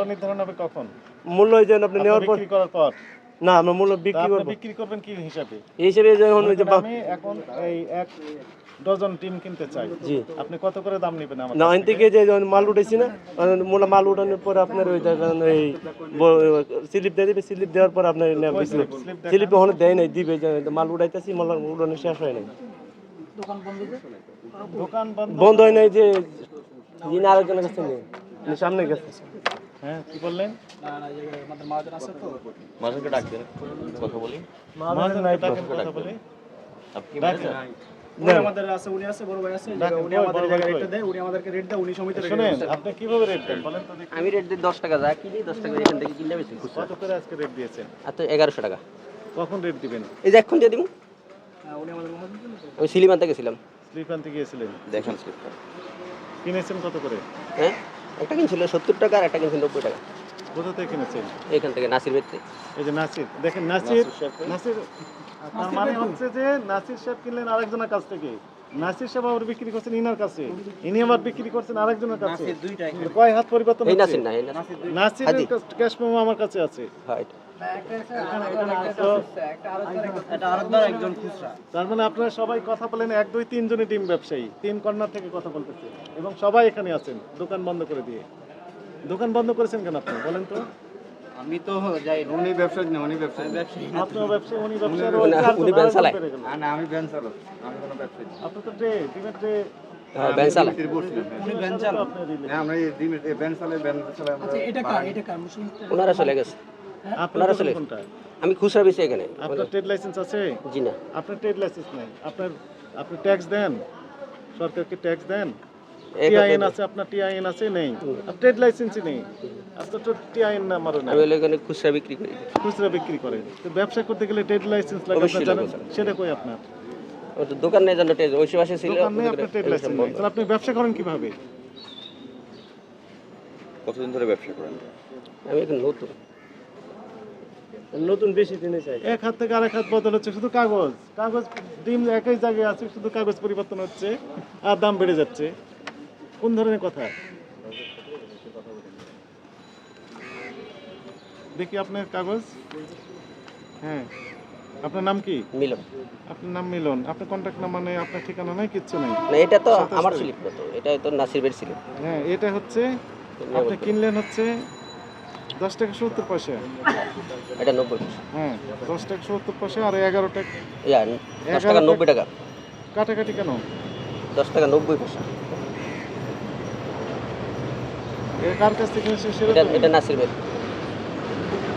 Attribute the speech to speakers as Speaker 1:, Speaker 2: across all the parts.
Speaker 1: মূল্য নির্ধারণ হবে কখন?
Speaker 2: মূল্য এই আপনি নেওয়ার পর
Speaker 1: বিক্রি করার পর।
Speaker 2: না আমরা মূল্য বিক্রি করব।
Speaker 1: বিক্রি করবেন কি হিসাবে?
Speaker 2: এই হিসেবে যখন ওই যে
Speaker 1: আমি এখন এই এক ডজন টিম কিনতে চাই।
Speaker 2: জি।
Speaker 1: আপনি কত করে দাম নেবেন আমার
Speaker 2: না থেকে? যে যখন মাল উঠেছি না মূল মাল উঠানোর পর আপনার ওই এই স্লিপ দিয়ে দিবে স্লিপ দেওয়ার পর আপনার। স্লিপ ওখানে দেয় নাই দিবে মাল উঠাইতেছি মাল উঠানো শেষ হয় নাই।
Speaker 1: দোকান বন্ধ
Speaker 2: বন্ধ হয় নাই যে যিনি আরেকজনের কাছে নেই সামনে গেছে।
Speaker 1: হ্যাঁ কি বললেন?
Speaker 3: মাঝে ডাক দেন কথা বলি।
Speaker 1: মহাজন নাই কথা বলে।
Speaker 3: আপনি
Speaker 4: উনি আমাদের আছে উনি আছে বড় ভাই আছে উনি আমাদের দেয় উনি আমাদেরকে রেট দেয় উনি সমিতির রেট
Speaker 1: শুনেন আপনি কীভাবে রেট দেন? বলেন তো
Speaker 5: আমি রেট দিই দশ টাকা যা কিনি দশ টাকা এখান থেকে কিনলে বেশি
Speaker 1: কত করে আজকে রেট দিয়েছেন?
Speaker 5: আর তো এগারোশো টাকা।
Speaker 1: কখন রেট দিবেন?
Speaker 5: এই যে এখন দিয়ে দিব।
Speaker 4: হ্যাঁ, উনি আমাদের
Speaker 5: সিলিমার থেকে গেছিলাম।
Speaker 1: স্লিপ গিয়েছিলেন?
Speaker 3: দেখেন স্লিপটা।
Speaker 1: কিনেছেন কত করে?
Speaker 5: হ্যাঁ? একটা কিনছিল সত্তর টাকা আর একটা কিনছিল নব্বই টাকা।
Speaker 1: কোথা থেকে কিনেছেন?
Speaker 5: এখান থেকে নাসির বেতে
Speaker 1: এই যে নাসির দেখেন নাসির নাসির তার মানে হচ্ছে যে নাসির সাহেব কিনলেন আরেকজনের কাছ থেকে। নাসির সাহেব আবার বিক্রি করছেন ইনার কাছে। ইনি আবার বিক্রি করছেন আরেকজনের কাছে। কয় হাত পরিবর্তন
Speaker 5: নাসির না নাসির।
Speaker 1: ক্যাশ মেমো আমার কাছে আছে।
Speaker 5: হয়
Speaker 1: তার মানে আপনারা সবাই কথা বলেন এক দুই তিন টিম ব্যবসায়ী। তিন কর্নার থেকে কথা বলতেছে। এবং সবাই এখানে আছেন দোকান বন্ধ করে দিয়ে। দোকান বন্ধ করেছেন কেন আপনি বলেন তো?
Speaker 4: আমি তো যাই উনি ব্যবসা না উনি ব্যবসা
Speaker 1: আপনার ব্যবসা উনি ব্যবসার
Speaker 5: উনি- উনি চালায়।
Speaker 4: না আমি ভ্যান চালক। আমি কোনো ব্যবসা
Speaker 1: আপনি তো ট্রে টিমের ট্রে
Speaker 5: হ্যাঁ ব্যান চালা
Speaker 4: উনি ভ্যান চালক।
Speaker 1: আপনার
Speaker 4: আমরা এই দিন ভ্যান চালাই ভ্যান চালাই এটা কার? এটা কার?
Speaker 5: ওনারা চলে গেছে।
Speaker 1: আপনার কোনটা?
Speaker 5: আমি খুচরা বেশি এখানে।
Speaker 1: আপনার ট্রেড লাইসেন্স আছে?
Speaker 5: জি না।
Speaker 1: আপনার ট্রেড লাইসেন্স নাই। আপনার আপনি ট্যাক্স দেন? সরকারকে ট্যাক্স দেন? টিআইএন আছে আপনার টিআইএন আছে? নেই। ট্রেড লাইসেন্সই নেই। আপনার তো টিআইএন নাম্বারও নেই।
Speaker 5: আমি এখানে খুচরা বিক্রি করি।
Speaker 1: খুচরা বিক্রি করেন। তো ব্যবসা করতে গেলে ট্রেড লাইসেন্স লাগে আপনার জানেন? সেটা কই আপনার?
Speaker 5: দোকান নেই ওই পাশে ছিল।
Speaker 1: দোকান নেই আপনার ট্রেড লাইসেন্স নেই। তাহলে আপনি ব্যবসা করেন কীভাবে?
Speaker 3: কতদিন ধরে ব্যবসা করেন?
Speaker 5: আমি এখন নতুন।
Speaker 2: নতুন বেশি দিনে চাই।
Speaker 1: এক হাত থেকে আরেক হাত বদল হচ্ছে শুধু কাগজ। কাগজ ডিম একই জায়গায় আছে শুধু কাগজ পরিবর্তন হচ্ছে আর দাম বেড়ে যাচ্ছে। কোন ধরনের কথা? দেখি আপনার কাগজ। হ্যাঁ। আপনার নাম কি?
Speaker 5: মিলন।
Speaker 1: আপনার নাম মিলন। আপনার কন্ট্যাক্ট নাম্বার নেই আপনার ঠিকানা নাই কিচ্ছু নেই।
Speaker 5: না এটা তো আমার স্লিপ তো এটা তো নাসির ছিল
Speaker 1: হ্যাঁ এটা হচ্ছে আপনি কিনলেন হচ্ছে দশ টাকা সত্তর পয়সা।
Speaker 5: এটা নব্বই পয়সা।
Speaker 1: হ্যাঁ দশ টাকা সত্তর পয়সা আর এগারো টাকা।
Speaker 5: দশ টাকা নব্বই টাকা।
Speaker 1: কাটাকাটি কেন?
Speaker 5: দশ টাকা নব্বই পয়সা।
Speaker 1: কার কাছ থেকে
Speaker 5: এটা নাসির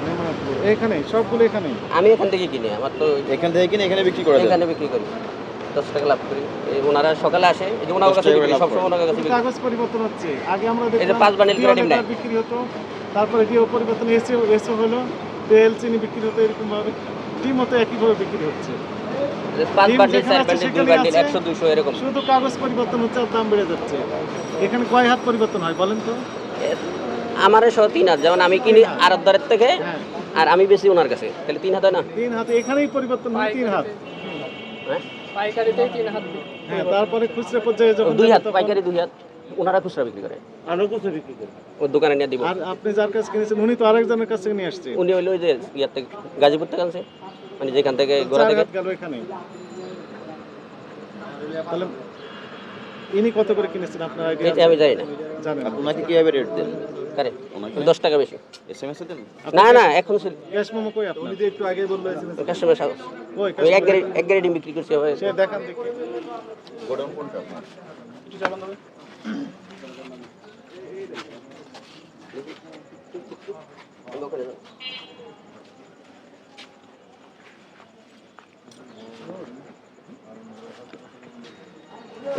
Speaker 1: নেমানাথপুর। সবগুলো এখানে?
Speaker 5: আমি এখান থেকে কিনি আমার তো
Speaker 3: এখান থেকে কিনে এখানে বিক্রি করে
Speaker 5: এখানে বিক্রি করি। দশ টাকা লাভ করি। এই ওনারা সকালে আসে এই যে ওনার কাছে
Speaker 3: টাকা
Speaker 5: বিক্রি
Speaker 3: লাভ
Speaker 5: সবসময় ওনার কাছে
Speaker 1: কাগজ পরিবর্তন হচ্ছে। আগে আমরা
Speaker 5: যে পাঁচ বান্ডিল করে।
Speaker 1: বিক্রি হতো। তারপরে ডিও পরিবর্তন এসে এসে হলো তেল চিনি বিক্রি হতো এরকম ভাবে ডিম মতো একইভাবে বিক্রি হচ্ছে। শুধু কাগজ পরিবর্তন হচ্ছে আর দাম বেড়ে যাচ্ছে। এখানে কয় হাত পরিবর্তন হয় বলেন তো?
Speaker 5: আমার সহ তিন হাত যেমন আমি কিনি দরের থেকে
Speaker 1: হ্যাঁ।
Speaker 5: আর আমি বেশি ওনার কাছে তাহলে তিন হাত হয় না?
Speaker 1: তিন হাতে এখানেই পরিবর্তন হয় তিন হাত।
Speaker 5: হ্যাঁ?
Speaker 1: হ্যাঁ তারপরে খুচরা পর্যায়ে যখন
Speaker 5: দুই হাত পাইকারি দুই হাত। ওনারা খুচরা বিক্রি করে।
Speaker 2: আমরা কোথায় বিক্রি করি।
Speaker 5: ওর দোকানে নিয়ে দিব।
Speaker 1: আর আপনি যার কাছে কিনেছেন উনি তো আরেকজনের কাছে নিয়ে আসছে।
Speaker 5: উনি হইল ওই যে ইয়ার থেকে গাজীপুর থেকে আনছে। মানে যেখান থেকে গোড়া থেকে।
Speaker 1: গেল এখানে। তাহলে ইনি কত করে কিনেছেন আপনার আইডিয়া?
Speaker 5: এটা আমি জানি না।
Speaker 1: জানেন
Speaker 3: ওনাকে কীভাবে রেট দেন
Speaker 5: কারে দশ টাকা বেশি।
Speaker 3: এস এম এস দেন
Speaker 5: না না এখন
Speaker 1: ক্যাশ মেমো কই আপনার? উনি একটু আগে বলল
Speaker 5: কাস্টমার সাহস।
Speaker 1: কই
Speaker 5: এক গাড়ি এক গাড়ি ডিম বিক্রি করছি হবে
Speaker 1: সে দেখান দেখি।
Speaker 3: গোডাউন কোনটা আপনার?
Speaker 1: একটু চালান দেবে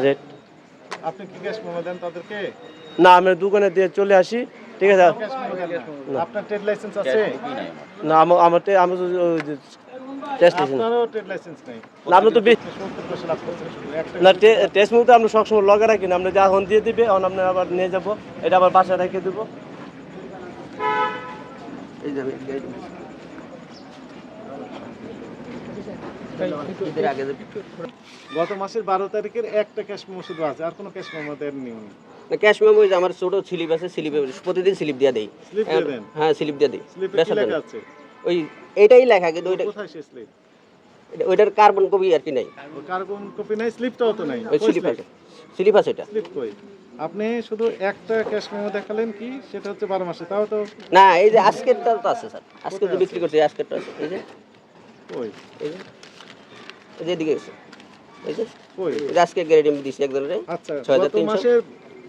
Speaker 2: রেট
Speaker 1: আপনি কি ক্যাশ মেমো দেন তাদেরকে?
Speaker 2: না আমি দোকানে দিয়ে চলে আসি ঠিক আছে।
Speaker 1: আপনার ট্রেড লাইসেন্স আছে?
Speaker 2: না আমার আমার তো
Speaker 1: আপনারও ট্রেড লাইসেন্স নেই।
Speaker 2: না তো টেস্ট মুহূর্তে আমরা সবসময় লগে রাখি না। আমরা যখন দিয়ে দিবে আপনি আবার নিয়ে যাব। এটা আবার বাসায় রেখে দেবো।
Speaker 5: এই যে আমি
Speaker 1: গত মাসের বারো তারিখের একটা ক্যাশ মেমো শুধু আছে আর কোনো ক্যাশ মেমো দেননি
Speaker 5: ক্যাশ মেমো আমার ছোট স্লিপ আছে স্লিপে প্রতিদিন স্লিপ দিয়ে দেই? হ্যাঁ স্লিপ দিয়ে দিই। ওই এটাই লেখা কিন্তু ওইটা
Speaker 1: কোথায় স্লিপ?
Speaker 5: ওইটার কার্বন কপি আর কি নাই।
Speaker 1: কার্বন কপি নাই স্লিপটাও তো নাই।
Speaker 5: ওই স্লিপ আছে। স্লিপ আছে এটা
Speaker 1: স্লিপ কই? আপনি শুধু একটা ক্যাশ মেমো দেখালেন কি? সেটা হচ্ছে বারো মাসে তাও তো
Speaker 5: না এই যে আজকেরটা তো আছে স্যার। আজকে যে বিক্রি করছে এই আজকেরটা আছে। এই যে
Speaker 1: ওই
Speaker 5: এই যে এই যে এদিকে গেছে এই যে যে আজকে গ্যারেন্টি আমি দিচ্ছি একজনের
Speaker 1: আচ্ছা
Speaker 5: ছয় হাজার
Speaker 1: গত
Speaker 5: তিনশো।
Speaker 1: মাসে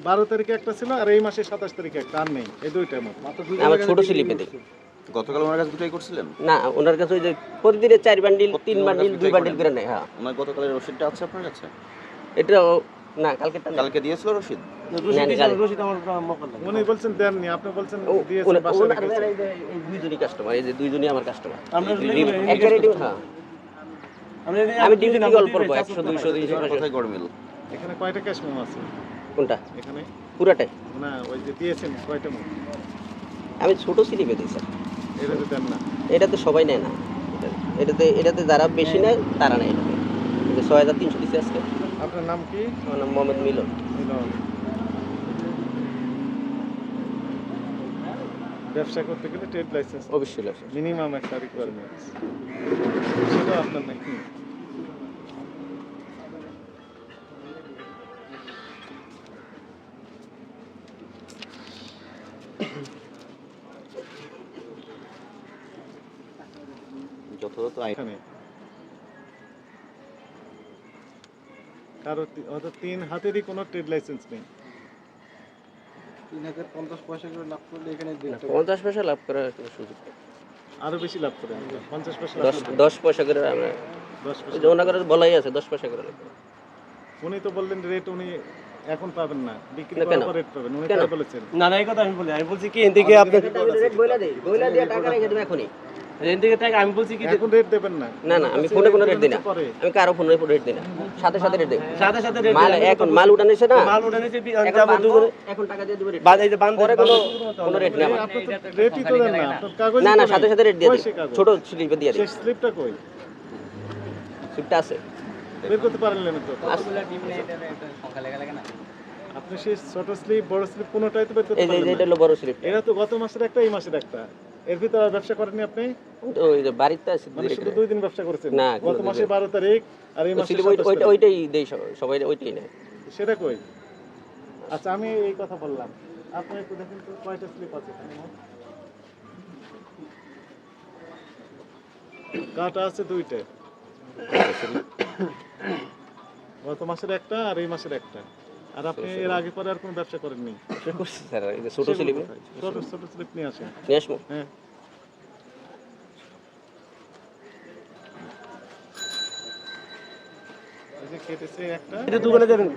Speaker 1: বারো তারিখে একটা ছিল আর এই মাসে সাতাশ তারিখে একটা আর নেই। এই দুইটার মতো
Speaker 5: আমার ছোট স্লিপে দেখি।
Speaker 3: গতকাল ওনার কাছে দুটোই করছিলেন?
Speaker 5: না ওনার কাছে ওই যে প্রতিদিনের চার বান্ডিল তিন বান্ডিল দুই বান্ডিল করে নেয় হ্যাঁ।
Speaker 3: ওনার গতকালের রসিদটা আছে আপনার কাছে?
Speaker 5: এটা না কালকেরটা না
Speaker 3: কালকে দিয়েছিল
Speaker 2: রশিদ।
Speaker 5: জানি।
Speaker 2: রশিদ আমার মকল লাগে।
Speaker 1: উনি বলছেন দেননি আপনি বলছেন দিয়েছেন
Speaker 5: দুইজনই কাস্টমার এই যে দুইজনই আমার কাস্টমার হ্যাঁ। আমি অল্প একশো দুইশো তিনশো পাঁচশো।
Speaker 3: কোথায় গরমিল
Speaker 1: এখানে কয়টা ক্যাশ মেমো আছে?
Speaker 5: কোনটা?
Speaker 1: এখানে?
Speaker 5: পুরাটাই।
Speaker 1: না ওই যে দিয়েছেন কয়টা মেমো
Speaker 5: আমি ছোট স্লিপে দিই স্যার।
Speaker 1: এটা তো দেন না।
Speaker 5: এটা সবাই নেয় না। এটাতে এটাতে যারা বেশি নেয় তারা নেয় এটাতে ছয় হাজার তিনশো দিচ্ছে আজকে।
Speaker 1: আপনার নাম কি?
Speaker 5: আমার নাম মোহাম্মদ মিলন।
Speaker 1: মিলন। ব্যবসা করতে গেলে ট্রেড লাইসেন্স
Speaker 5: অবশ্যই লাগছে
Speaker 1: মিনিমাম একটা রিকোয়ারমেন্টস সেটা আপনার নাকি?
Speaker 3: যথাযথ আইন
Speaker 1: কারও তি- হয়তো তিন হাতেরই কোনো ট্রেড লাইসেন্স নেই।
Speaker 4: তিন হাজার পঞ্চাশ পয়সা করে লাভ করলে এখানে
Speaker 5: পঞ্চাশ পয়সা লাভ করার সুযোগ।
Speaker 1: আরও বেশি লাভ করেন পঞ্চাশ পয়সা
Speaker 5: দশ পয়সা করে আমরা
Speaker 1: দশ পয়সা
Speaker 5: ওনার বলাই আছে দশ পয়সা করে লাভ
Speaker 1: উনি তো বললেন রেট উনি এখন পাবেন না। বিক্রি করার? পর রেট পাবেন উনি? তাই বলেছেন।
Speaker 2: না না এই কথা আমি বলি আমি বলছি কি এন থেকে আপনি
Speaker 5: রেট বইলা দিই বইলা দিয়ে টাকা রেখে দেবো এখনই
Speaker 2: এন থেকে আমি বলছি কি যে
Speaker 1: রেট দেবেন না।
Speaker 5: না না আমি ফোনে কোনো রেট দিই না। আমি কারও ফোনে রেট দিই না। সাথে সাথে রেট দিই।
Speaker 2: সাথে সাথে রেট
Speaker 5: মাল এখন মাল উঠানেছে না?
Speaker 2: মাল উঠে নিয়েছে
Speaker 5: এখন
Speaker 2: যাব
Speaker 5: বানবো,
Speaker 2: দুপুরে
Speaker 5: এখন টাকা দিয়ে দেবো রেট
Speaker 2: বাদ এই যে বান
Speaker 5: পরে কোনো কোনো রেট নেই আমার।
Speaker 1: আপনি তো রেটই তো দেন না। আপনার কাগজ
Speaker 5: না না সাথে সাথে রেট দিয়ে দিই। ছোট স্লিপে দিয়ে দিই।
Speaker 1: শেষ স্লিপটা কই?
Speaker 5: স্লিপটা আছে।
Speaker 1: বের করতে পারলেন না তো। আপনি সেই ছোট স্লিপ বড় স্লিপ কোনোটাই তো বের করতে
Speaker 5: যে এটা হলো বড় স্লিপ
Speaker 1: এরা তো গত মাসের একটা এই মাসের একটা। এর ভিতরে ব্যবসা করেননি আপনি?
Speaker 5: ওই যে বাড়িতে আছে
Speaker 1: মানে শুধু দুই দিন ব্যবসা করেছেন?
Speaker 5: না,
Speaker 1: গত মাসে বারো তারিখ আর এই মাসে
Speaker 5: ওইটা ওইটাই দেই সবাই সবাই ওইটাই নেয়।
Speaker 1: সেটা কই? আচ্ছা আমি এই কথা বললাম। আপনি একটু দেখেন তো কয়টা স্লিপ আছে কাটা আছে দুইটা। গত মাসের একটা আর এই মাসের একটা। আর আপনি এর আগে পরে আর কোনো ব্যবসা করেননি?
Speaker 5: করছি স্যার এই যে ছোট স্লিপ।
Speaker 1: ছোট ছোট স্লিপ নিয়ে আসেন।
Speaker 5: নিয়ে আসব
Speaker 1: হ্যাঁ। কেটেছে একটা।
Speaker 2: এটা দোকানে যাবেন?